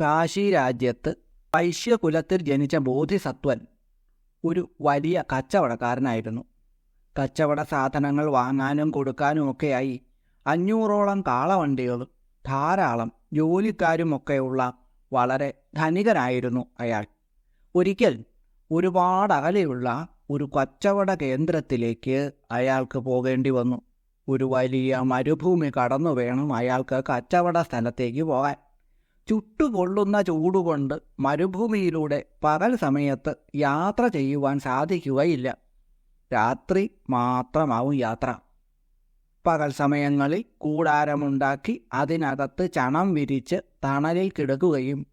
കാശി രാജ്യത്ത് വൈശ്യകുലത്തിൽ ജനിച്ച ബോധിസത്വൻ ഒരു വലിയ കച്ചവടക്കാരനായിരുന്നു. കച്ചവട സാധനങ്ങൾ വാങ്ങാനും കൊടുക്കാനും ഒക്കെയായി അഞ്ഞൂറോളം കാളവണ്ടികളും ധാരാളം ജോലിക്കാരുമൊക്കെയുള്ള വളരെ ധനികനായിരുന്നു അയാൾ. ഒരിക്കൽ ഒരുപാട് അകലെയുള്ള ഒരു കച്ചവട കേന്ദ്രത്തിലേക്ക് അയാൾക്ക് പോകേണ്ടി വന്നു. ഒരു വലിയ മരുഭൂമി കടന്നു വേണം അയാൾക്ക് കച്ചവട സ്ഥലത്തേക്ക് പോകാൻ. ചുട്ടുപൊള്ളുന്ന ചൂടുകൊണ്ട് മരുഭൂമിയിലൂടെ പകൽ സമയത്ത് യാത്ര ചെയ്യുവാൻ സാധിക്കുകയില്ല. രാത്രി മാത്രമാവും യാത്ര. പകൽ സമയങ്ങളിൽ കൂടാരമുണ്ടാക്കി അതിനകത്ത് ചണം വിരിച്ച് തണലിൽ കിടക്കുകയും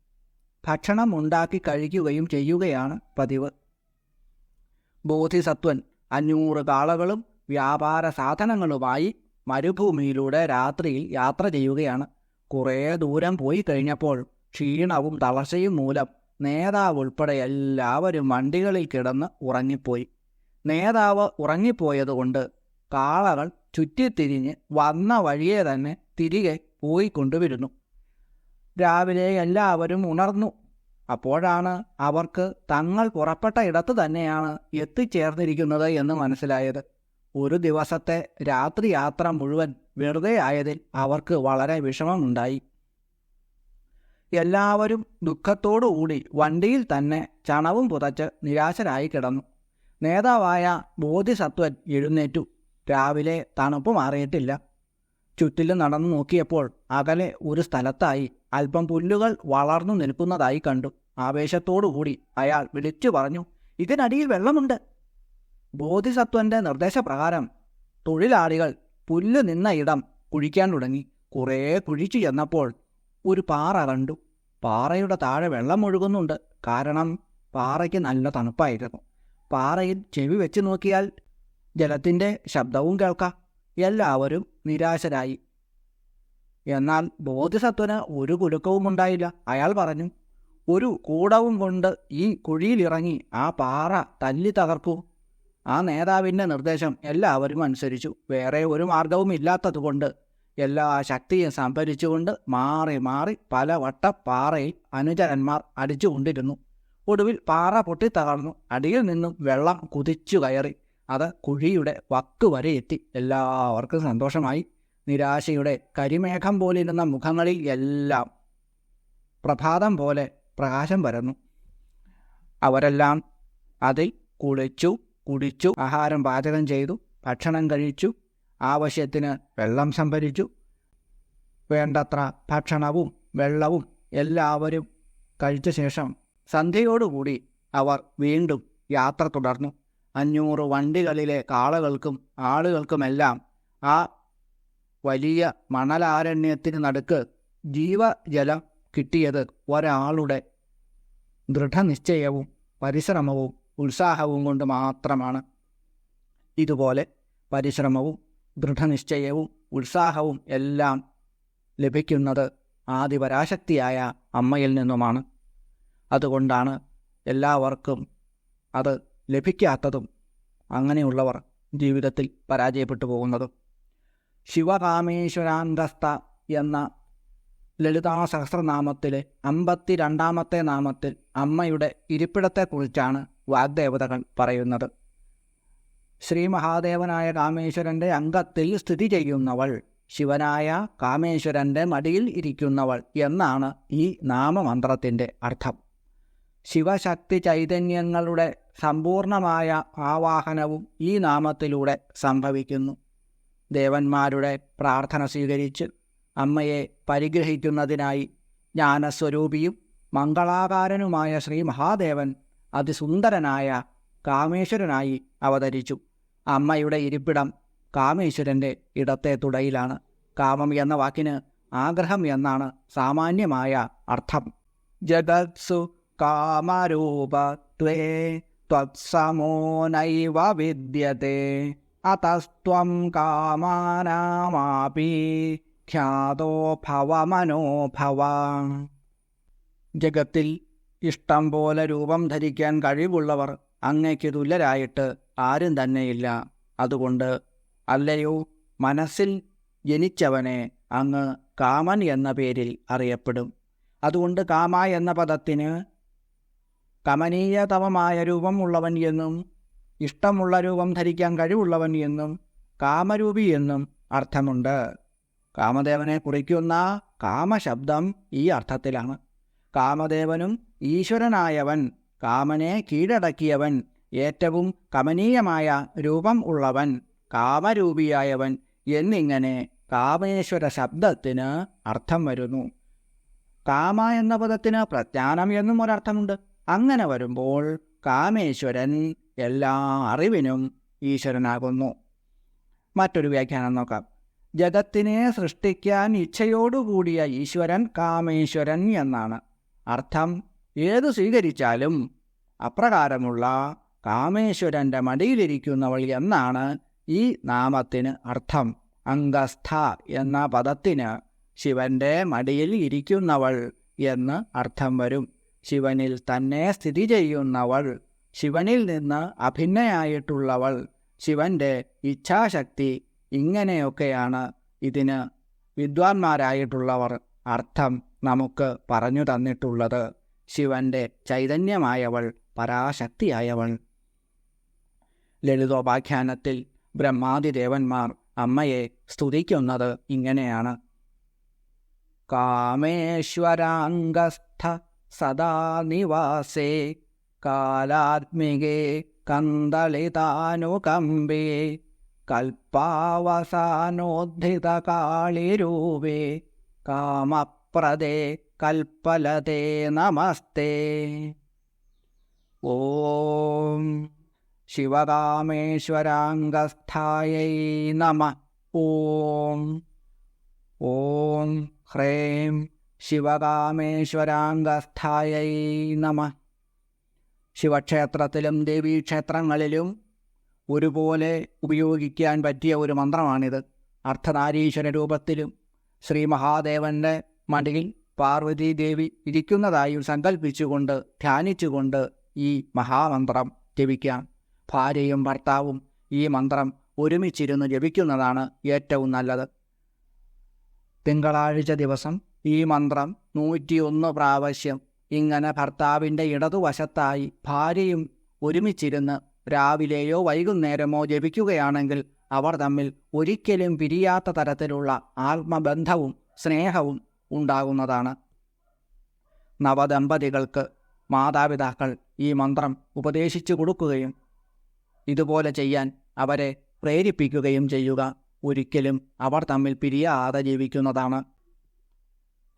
ഭക്ഷണം ഉണ്ടാക്കി കഴിക്കുകയും ചെയ്യുകയാണ് പതിവ്. ബോധിസത്വൻ അഞ്ഞൂറ് കാളകളും വ്യാപാര സാധനങ്ങളുമായി മരുഭൂമിയിലൂടെ രാത്രിയിൽ യാത്ര ചെയ്യുകയാണ്. കുറേ ദൂരം പോയി കഴിഞ്ഞപ്പോൾ ക്ഷീണവും തളർച്ചയും മൂലം നേതാവ് ഉൾപ്പെടെ എല്ലാവരും വണ്ടികളിൽ കിടന്ന് ഉറങ്ങിപ്പോയി. നേതാവ് ഉറങ്ങിപ്പോയതുകൊണ്ട് കാളകൾ ചുറ്റിത്തിരിഞ്ഞ് വന്ന വഴിയെ തന്നെ തിരികെ പോയിക്കൊണ്ടുവരുന്നു. രാവിലെ എല്ലാവരും ഉണർന്നു. അപ്പോഴാണ് അവർക്ക് തങ്ങൾ പുറപ്പെട്ട ഇടത്ത് തന്നെയാണ് എത്തിച്ചേർന്നിരിക്കുന്നത് എന്ന് മനസ്സിലായത്. ഒരു ദിവസത്തെ രാത്രി യാത്ര മുഴുവൻ വെറുതെ ആയതിൽ അവർക്ക് വളരെ വിഷമമുണ്ടായി. എല്ലാവരും ദുഃഖത്തോടുകൂടി വണ്ടിയിൽ തന്നെ ചണവും പുതച്ച് നിരാശരായി കിടന്നു. നേതാവായ ബോധിസത്വൻ എഴുന്നേറ്റു. രാവിലെ തണുപ്പ് മാറിയിട്ടില്ല. ചുറ്റിലും നടന്നു നോക്കിയപ്പോൾ അകലെ ഒരു സ്ഥലത്തായി അല്പം പുല്ലുകൾ വളർന്നു നിൽക്കുന്നതായി കണ്ടു. ആവേശത്തോടുകൂടി അയാൾ വിളിച്ചു പറഞ്ഞു ഇതിനടിയിൽ വെള്ളമുണ്ട്. ബോധിസത്വന്റെ നിർദ്ദേശപ്രകാരം തൊഴിലാളികൾ പുല്ല് നിന്ന ഇടം കുഴിക്കാൻ തുടങ്ങി. കുറേ കുഴിച്ചു ചെന്നപ്പോൾ ഒരു പാറ കണ്ടു. പാറയുടെ താഴെ വെള്ളം ഒഴുകുന്നുണ്ട്. കാരണം പാറയ്ക്ക് നല്ല തണുപ്പായിരുന്നു. പാറയിൽ ചെവി വെച്ച് നോക്കിയാൽ ജലത്തിന്റെ ശബ്ദവും കേൾക്കാം. എല്ലാവരും നിരാശരായി. എന്നാൽ ബോധിസത്വന് ഒരു കുലുക്കവും ഉണ്ടായില്ല. അയാൾ പറഞ്ഞു ഒരു കൂടവും കൊണ്ട് ഈ കുഴിയിലിറങ്ങി ആ പാറ തല്ലി തകർക്കൂ. ആ നേതാവിന്റെ നിർദ്ദേശം എല്ലാവരും അനുസരിച്ചു. വേറെ ഒരു മാർഗവും ഇല്ലാത്തതുകൊണ്ട് എല്ലാ ശക്തിയും സംഭരിച്ചുകൊണ്ട് മാറി മാറി പല വട്ട പാറയിൽ അനുചരന്മാർ അടിച്ചുകൊണ്ടിരുന്നു. ഒടുവിൽ പാറ പൊട്ടിത്തകർന്നു അടിയിൽ നിന്നും വെള്ളം കുതിച്ചു കയറി. അത് കുഴിയുടെ വക്ക് വരെ എത്തി. എല്ലാവർക്കും സന്തോഷമായി. നിരാശയുടെ കരിമേഘം പോലിരുന്ന മുഖങ്ങളിൽ എല്ലാം പ്രഭാതം പോലെ പ്രകാശം പരന്നു. അവരെല്ലാം അതിൽ കുളിച്ചു കുടിച്ചു ആഹാരം പാചകം ചെയ്തു ഭക്ഷണം കഴിച്ചു ആവശ്യത്തിന് വെള്ളം സംഭരിച്ചു. വേണ്ടത്ര ഭക്ഷണവും വെള്ളവും എല്ലാവരും കഴിച്ച ശേഷം സന്ധ്യയോടുകൂടി അവർ വീണ്ടും യാത്ര തുടർന്നു. അഞ്ഞൂറ് വണ്ടികളിലെ കാളകൾക്കും ആളുകൾക്കുമെല്ലാം ആ വലിയ മണലാരണ്യത്തിന് നടുക്ക് ജീവജലം കിട്ടിയത് ഒരാളുടെ ദൃഢനിശ്ചയവും പരിശ്രമവും ഉത്സാഹവും കൊണ്ട് മാത്രമാണ് ഇതുപോലെ പരിശ്രമവും ദൃഢനിശ്ചയവും ഉത്സാഹവും എല്ലാം ലഭിക്കുന്നത് ആദിപരാശക്തിയായ അമ്മയിൽ നിന്നുമാണ്. അതുകൊണ്ടാണ് എല്ലാവർക്കും അത് ലഭിക്കാത്തതും അങ്ങനെയുള്ളവർ ജീവിതത്തിൽ പരാജയപ്പെട്ടു പോകുന്നതും. ശിവകാമേശ്വരാന്തസ്ഥ എന്ന ലളിതാ സഹസ്രനാമത്തിലെ അമ്പത്തിരണ്ടാമത്തെ നാമത്തിൽ അമ്മയുടെ ഇരിപ്പിടത്തെക്കുറിച്ചാണ് വാഗ്ദേവതകൾ പറയുന്നത്. ശ്രീ മഹാദേവനായ കാമേശ്വരന്റെ അംഗത്തിൽ സ്ഥിതി ചെയ്യുന്നവൾ ശിവനായ കാമേശ്വരന്റെ മടിയിൽ ഇരിക്കുന്നവൾ എന്നാണ് ഈ നാമമന്ത്രത്തിന്റെ അർത്ഥം. ശിവശക്തി ചൈതന്യങ്ങളുടെ സമ്പൂർണമായ ആവാഹനവും ഈ നാമത്തിലൂടെ സംഭവിക്കുന്നു. ദേവന്മാരുടെ പ്രാർത്ഥന സ്വീകരിച്ച് അമ്മയെ പരിഗ്രഹിക്കുന്നതിനായി ജ്ഞാനസ്വരൂപിയും മംഗളാകാരനുമായ ശ്രീ മഹാദേവൻ അതിസുന്ദരനായ കാമേശ്വരനായി അവതരിച്ചു. അമ്മയുടെ ഇരിപ്പിടം കാമേശ്വരന്റെ ഇടത്തെ തുടയിലാണ്. കാമം എന്ന വാക്കിന് ആഗ്രഹം എന്നാണ് സാമാന്യമായ അർത്ഥം. ജഗത്സു കാമരൂപത്വേ ത്വത്സമോ നൈവ വിദ്യത്തെ അതസ്ത്വം കാമാനാമാപി ഖ്യാതോ ഭവമനോഭവ. ജഗത്തിൽ ഇഷ്ടം പോലെ രൂപം ധരിക്കാൻ കഴിവുള്ളവർ അങ്ങയ്ക്ക് തുല്യരായിട്ട് ആരും തന്നെയില്ല. അതുകൊണ്ട് അല്ലയോ മനസ്സിൽ ജനിച്ചവനെ അങ്ങ് കാമൻ എന്ന പേരിൽ അറിയപ്പെടും. അതുകൊണ്ട് കാമ എന്ന പദത്തിന് കമനീയതമമായ രൂപം ഉള്ളവൻ എന്നും ഇഷ്ടമുള്ള രൂപം ധരിക്കാൻ കഴിവുള്ളവൻ എന്നും കാമരൂപി എന്നും അർത്ഥമുണ്ട്. കാമദേവനെ കുറിക്കുന്ന കാമശബ്ദം ഈ അർത്ഥത്തിലാണ്. കാമദേവനും ഈശ്വരനായവൻ കാമനെ കീഴടക്കിയവൻ ഏറ്റവും കമനീയമായ രൂപം ഉള്ളവൻ കാമരൂപിയായവൻ എന്നിങ്ങനെ കാമേശ്വര ശബ്ദത്തിന് അർത്ഥം വരുന്നു. കാമ എന്ന പദത്തിന് പ്രജ്ഞാനം എന്നും ഒരർത്ഥമുണ്ട്. അങ്ങനെ വരുമ്പോൾ കാമേശ്വരൻ എല്ലാ അറിവിനും ഈശ്വരനാകുന്നു. മറ്റൊരു വ്യാഖ്യാനം നോക്കാം. ജഗത്തിനെ സൃഷ്ടിക്കാൻ ഇച്ഛയോടുകൂടിയ ഈശ്വരൻ കാമേശ്വരൻ എന്നാണ്. അർത്ഥം ഏതു സ്വീകരിച്ചാലും അപ്രകാരമുള്ള കാമേശ്വരന്റെ മടിയിലിരിക്കുന്നവൾ എന്നാണ് ഈ നാമത്തിന് അർത്ഥം. അംഗസ്ഥ എന്ന പദത്തിന് ശിവന്റെ മടിയിൽ ഇരിക്കുന്നവൾ എന്ന് അർത്ഥം വരും. ശിവനിൽ തന്നെ സ്ഥിതി ചെയ്യുന്നവൾ ശിവനിൽ നിന്ന് അഭിന്നയായിട്ടുള്ളവൾ ശിവന്റെ ഇച്ഛാശക്തി ഇങ്ങനെയൊക്കെയാണ് ഇതിന് വിദ്വാൻമാരായിട്ടുള്ളവർ. അർത്ഥം നമുക്ക് പറഞ്ഞു തന്നിട്ടുള്ളത് ശിവന്റെ ചൈതന്യമായവൾ പരാശക്തിയായവൾ. ലളിതോപാഖ്യാനത്തിൽ ബ്രഹ്മാതിദേവന്മാർ അമ്മയെ സ്തുതിക്കുന്നത് ഇങ്ങനെയാണ്. കാമേശ്വരാംഗസ്ഥ സദാ നിവാസേ കാലാത്മികേ കന്ദളിതാനുകമ്പേ കൽപ്പാവസാനോദ്ധിതകാളിരൂപേ കാമപ്രദേ കൽപ്പലതേ നമസ്തേ. ഓം ശിവകാമേശ്വരാംഗസ്ഥായൈ നമ. ഓം ഓം ഹ്രേം ശിവകാമേശ്വരാംഗസ്ഥായൈ നമ. ശിവക്ഷേത്രത്തിലും ദേവീക്ഷേത്രങ്ങളിലും ഒരുപോലെ ഉപയോഗിക്കാൻ പറ്റിയ ഒരു മന്ത്രമാണിത്. അർത്ഥനാരീശ്വര രൂപത്തിലും ശ്രീ മഹാദേവന്റെ മടിയിൽ പാർവതി ദേവി ഇരിക്കുന്നതായി സങ്കല്പിച്ചുകൊണ്ട് ധ്യാനിച്ചുകൊണ്ട് ഈ മഹാമന്ത്രം ജപിക്കാം. ഭാര്യയും ഭർത്താവും ഈ മന്ത്രം ഒരുമിച്ചിരുന്ന് ജപിക്കുന്നതാണ് ഏറ്റവും നല്ലത്. തിങ്കളാഴ്ച ദിവസം ഈ മന്ത്രം നൂറ്റിയൊന്ന് പ്രാവശ്യം ഇങ്ങനെ ഭർത്താവിന്റെ ഇടതുവശത്തായി ഭാര്യയും ഒരുമിച്ചിരുന്ന് രാവിലെയോ വൈകുന്നേരമോ ജപിക്കുകയാണെങ്കിൽ അവർ തമ്മിൽ ഒരിക്കലും പിരിയാത്ത തരത്തിലുള്ള ആത്മബന്ധവും സ്നേഹവും ഉണ്ടാകുന്നതാണ്. നവദമ്പതികൾക്ക് മാതാപിതാക്കൾ ഈ മന്ത്രം ഉപദേശിച്ചു കൊടുക്കുകയും ഇതുപോലെ ചെയ്യാൻ അവരെ പ്രേരിപ്പിക്കുകയും ചെയ്യുക ഒരിക്കലും അവർ തമ്മിൽ പിരിയാതെ ജീവിക്കുന്നതാണ്.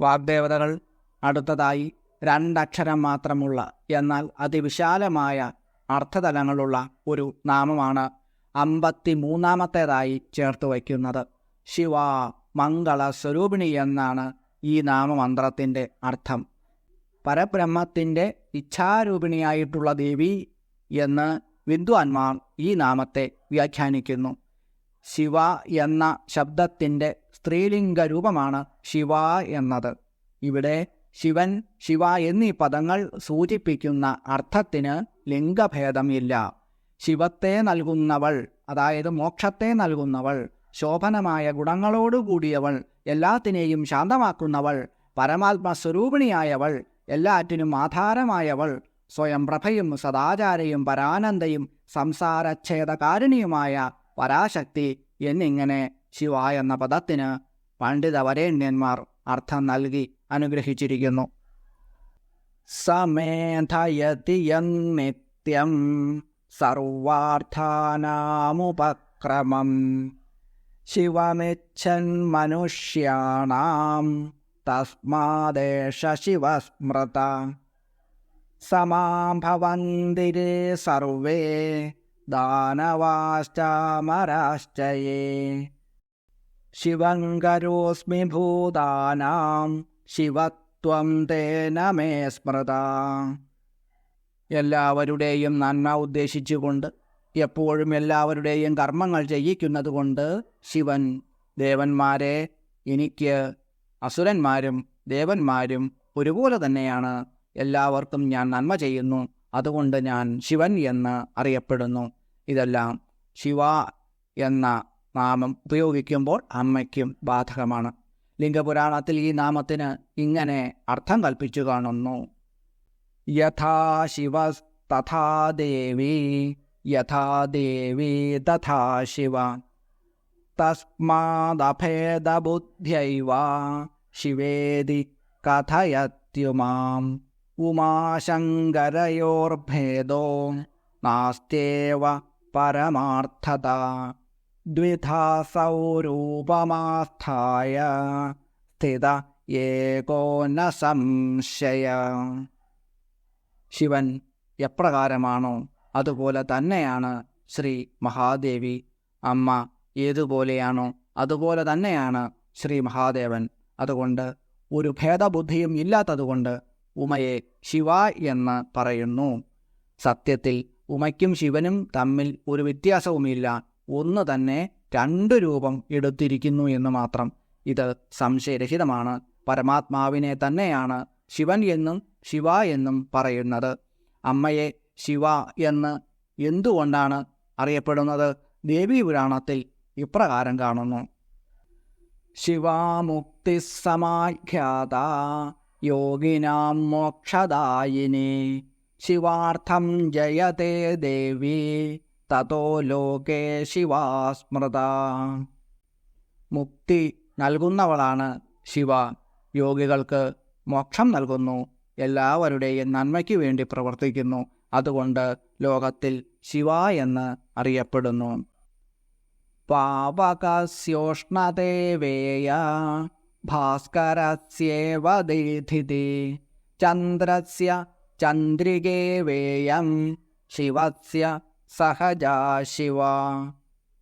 വാഗ്ദേവതകൾ അടുത്തതായി രണ്ടക്ഷരം മാത്രമുള്ള എന്നാൽ അതിവിശാലമായ അർത്ഥതലങ്ങളുള്ള ഒരു നാമമാണ് അമ്പത്തി മൂന്നാമത്തേതായി ചേർത്ത് വയ്ക്കുന്നത്. ശിവ മംഗള സ്വരൂപിണി എന്നാണ് ഈ നാമമന്ത്രത്തിന്റെ അർത്ഥം. പരബ്രഹ്മത്തിന്റെ ഇച്ഛാരൂപിണിയായിട്ടുള്ള ദേവി എന്ന് വിദ്വാൻമാർ ഈ നാമത്തെ വ്യാഖ്യാനിക്കുന്നു. ശിവ എന്ന ശബ്ദത്തിന്റെ സ്ത്രീലിംഗ രൂപമാണ് ശിവ എന്നത്. ഇവിടെ ശിവൻ ശിവ എന്നീ പദങ്ങൾ സൂചിപ്പിക്കുന്ന അർത്ഥത്തിന് ലിംഗഭേദമില്ല. ശിവത്തെ നൽകുന്നവൾ അതായത് മോക്ഷത്തെ നൽകുന്നവൾ ശോഭനമായ ഗുണങ്ങളോടുകൂടിയവൾ എല്ലാത്തിനെയും ശാന്തമാക്കുന്നവൾ പരമാത്മസ്വരൂപിണിയായവൾ എല്ലാറ്റിനും ആധാരമായവൾ സ്വയം പ്രഭയും സദാചാരയും പരാനന്ദയും സംസാരച്ഛേദകാരിണിയുമായ പരാശക്തി എന്നിങ്ങനെ ശിവ എന്ന പദത്തിന് പണ്ഡിതവരേണ്യന്മാർ അർത്ഥം നൽകി അനുഗ്രഹിച്ചിരിക്കുന്നു. സമേധയതി നിത്യം സർവാർത്ഥാനാമുപക്രമം. ശിവമിച്ഛൻ മനുഷ്യാണാം. തസ്മാദേശ ശിവസ്മൃത സമാം ഭവന്തിരേ സർവേ. ദാനവാശ്ചാമരാശ്ചയേ. ശിവങ്കരോസ്മി ഭൂതാനാം. ശിവത്വം തേന മേ സ്മൃത. എല്ലാവരുടെയും നന്മ ഉദ്ദേശിച്ചുകൊണ്ട് എപ്പോഴും എല്ലാവരുടെയും കർമ്മങ്ങൾ ചെയ്യിക്കുന്നതുകൊണ്ട് ശിവൻ ദേവന്മാരെ എനിക്ക് അസുരന്മാരും ദേവന്മാരും ഒരുപോലെ തന്നെയാണ്. എല്ലാവർക്കും ഞാൻ നന്മ ചെയ്യുന്നു. അതുകൊണ്ട് ഞാൻ ശിവൻ എന്ന് അറിയപ്പെടുന്നു. ഇതെല്ലാം ശിവ എന്ന നാമം ഉപയോഗിക്കുമ്പോൾ അമ്മയ്ക്കും ബാധകമാണ്. ലിംഗപുരാണത്തിൽ ഈ നാമത്തിന് ഇങ്ങനെ അർത്ഥം കൽപ്പിച്ചു കാണുന്നു. യഥാ ശിവ തഥാ ദേവി യഥാ ദേവി തഥാ ശിവ. തസ്മാദഭേദബുദ്ധ്യൈവ ശിവേതി കഥയത്യുമാം ഉമാശങ്കരയോർഭേദോ നാസ്ത്യേവ പരമാർത്ഥത. ദ്വിധാ സൗരൂപമാസ്ഥായ സ്ഥിത ഏകോ ന സംശയ. ശിവൻ എപ്രകാരമാണോ അതുപോലെ തന്നെയാണ് ശ്രീ മഹാദേവി. അമ്മ ഏതുപോലെയാണോ അതുപോലെ തന്നെയാണ് ശ്രീ മഹാദേവൻ. അതുകൊണ്ട് ഒരു ഭേദബുദ്ധിയും ഇല്ലാത്തതുകൊണ്ട് ഉമയെ ശിവ എന്ന് പറയുന്നു. സത്യത്തിൽ ഉമയ്ക്കും ശിവനും തമ്മിൽ ഒരു വ്യത്യാസവുമില്ല. ഒന്ന് തന്നെ രണ്ട് രൂപം എടുത്തിരിക്കുന്നു എന്ന് മാത്രം. ഇത് സംശയരഹിതമാണ്. പരമാത്മാവിനെ തന്നെയാണ് ശിവൻ എന്നും ശിവ എന്നും പറയുന്നത്. അമ്മയെ ശിവ എന്ന് എന്തുകൊണ്ടാണ് അറിയപ്പെടുന്നത്? ദേവീപുരാണത്തിൽ ഇപ്രകാരം കാണുന്നു. ശിവാമുക്തി സമാഖ്യാത യോഗിനാം മോക്ഷദായിനി. ശിവാർത്ഥം ജയതേ ദേവി തതോ ലോകേ ശിവാസ്മൃത മുക്തി നൽകുന്നവളാണ് ശിവ. യോഗികൾക്ക് മോക്ഷം നൽകുന്നു. എല്ലാവരുടെയും നന്മയ്ക്ക് വേണ്ടി പ്രവർത്തിക്കുന്നു. അതുകൊണ്ട് ലോകത്തിൽ ശിവ എന്ന് അറിയപ്പെടുന്നു. പാവകസ്യോഷ്ണദേവേയ ഭാസ്കരസ്യേവ ദീധിതി ചന്ദ്രസ്യ ചന്ദ്രികേവേയം ശിവസ്യ സഹജാ ശിവ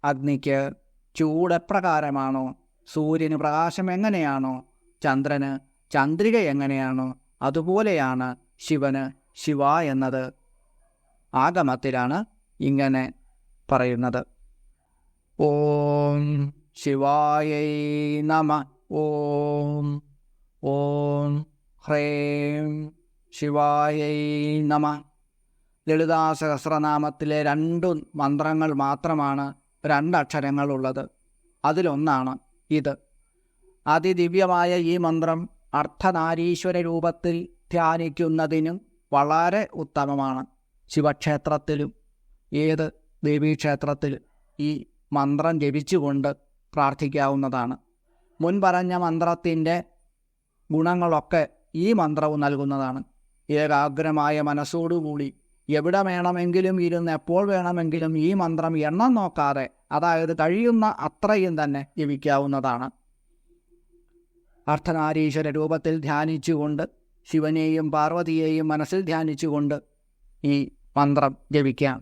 അഗ്നിക്ക് ചൂടെപ്രകാരമാണോ? സൂര്യന് പ്രകാശം എങ്ങനെയാണോ? ചന്ദ്രന് ചന്ദ്രിക എങ്ങനെയാണോ അതുപോലെയാണ് ശിവന് ശിവ എന്നത് ആഗമത്തിലാണ് ഇങ്ങനെ പറയുന്നത്. ഓം ശിവായൈ നമ. ഓം ഓം ഹ്രേം ശിവായൈ നമ. ലളിതാ സഹസ്രനാമത്തിലെ രണ്ടു മന്ത്രങ്ങൾ മാത്രമാണ് രണ്ടക്ഷരങ്ങളുള്ളത്. അതിലൊന്നാണ് ഇത്. അതിദിവ്യമായ ഈ മന്ത്രം അർത്ഥനാരീശ്വര രൂപത്തിൽ ധ്യാനിക്കുന്നതിനും വളരെ ഉത്തമമാണ് ശിവക്ഷേത്രത്തിലും ഏത് ദേവീക്ഷേത്രത്തിൽ ഈ മന്ത്രം ജപിച്ചുകൊണ്ട് പ്രാർത്ഥിക്കാവുന്നതാണ്. മുൻപറഞ്ഞ മന്ത്രത്തിന്റെ ഗുണങ്ങളൊക്കെ ഈ മന്ത്രവും നൽകുന്നതാണ്. ഏകാഗ്രമായ മനസ്സോടുകൂടി എവിടെ വേണമെങ്കിലും ഇരുന്ന് എപ്പോൾ വേണമെങ്കിലും ഈ മന്ത്രം എണ്ണം നോക്കാതെ അതായത് കഴിയുന്ന അത്രയും തന്നെ ജപിക്കാവുന്നതാണ്. അർത്ഥനാരീശ്വര രൂപത്തിൽ ധ്യാനിച്ചുകൊണ്ട് ശിവനെയും പാർവതിയെയും മനസ്സിൽ ധ്യാനിച്ചുകൊണ്ട് ഈ മന്ത്രം ജപിക്കാം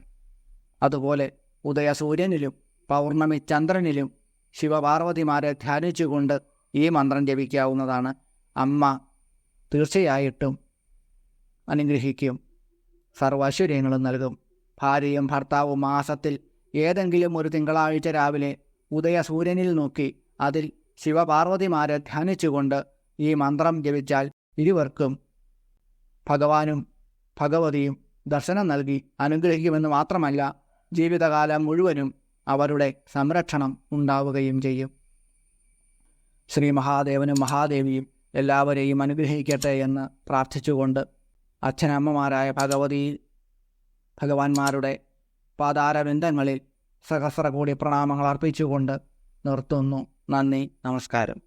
അതുപോലെ ഉദയസൂര്യനിലും പൗർണമി ചന്ദ്രനിലും ശിവപാർവതിമാരെ ധ്യാനിച്ചുകൊണ്ട് ഈ മന്ത്രം ജപിക്കാവുന്നതാണ്. അമ്മ തീർച്ചയായിട്ടും അനുഗ്രഹിക്കും സർവശ്വര്യങ്ങളും നൽകും. ഭാര്യയും ഭർത്താവും മാസത്തിൽ ഏതെങ്കിലും ഒരു തിങ്കളാഴ്ച രാവിലെ ഉദയസൂര്യനിൽ നോക്കി അതിൽ ശിവപാർവതിമാരെ ധ്യാനിച്ചുകൊണ്ട് ഈ മന്ത്രം ജപിച്ചാൽ ഇരുവർക്കും ഭഗവാനും ഭഗവതിയും ദർശനം നൽകി അനുഗ്രഹിക്കുമെന്ന് മാത്രമല്ല ജീവിതകാലം മുഴുവനും അവരുടെ സംരക്ഷണം ഉണ്ടാവുകയും ചെയ്യും. ശ്രീ മഹാദേവനും മഹാദേവിയും എല്ലാവരെയും അനുഗ്രഹിക്കട്ടെ എന്ന് പ്രാർത്ഥിച്ചുകൊണ്ട് അച്ഛനമ്മമാരായ ഭഗവതി ഭഗവാന്മാരുടെ പാതാരബന്ധങ്ങളിൽ സഹസ്ര കോടി പ്രണാമങ്ങൾ അർപ്പിച്ചുകൊണ്ട് നിർത്തുന്നു. നന്ദി നമസ്കാരം.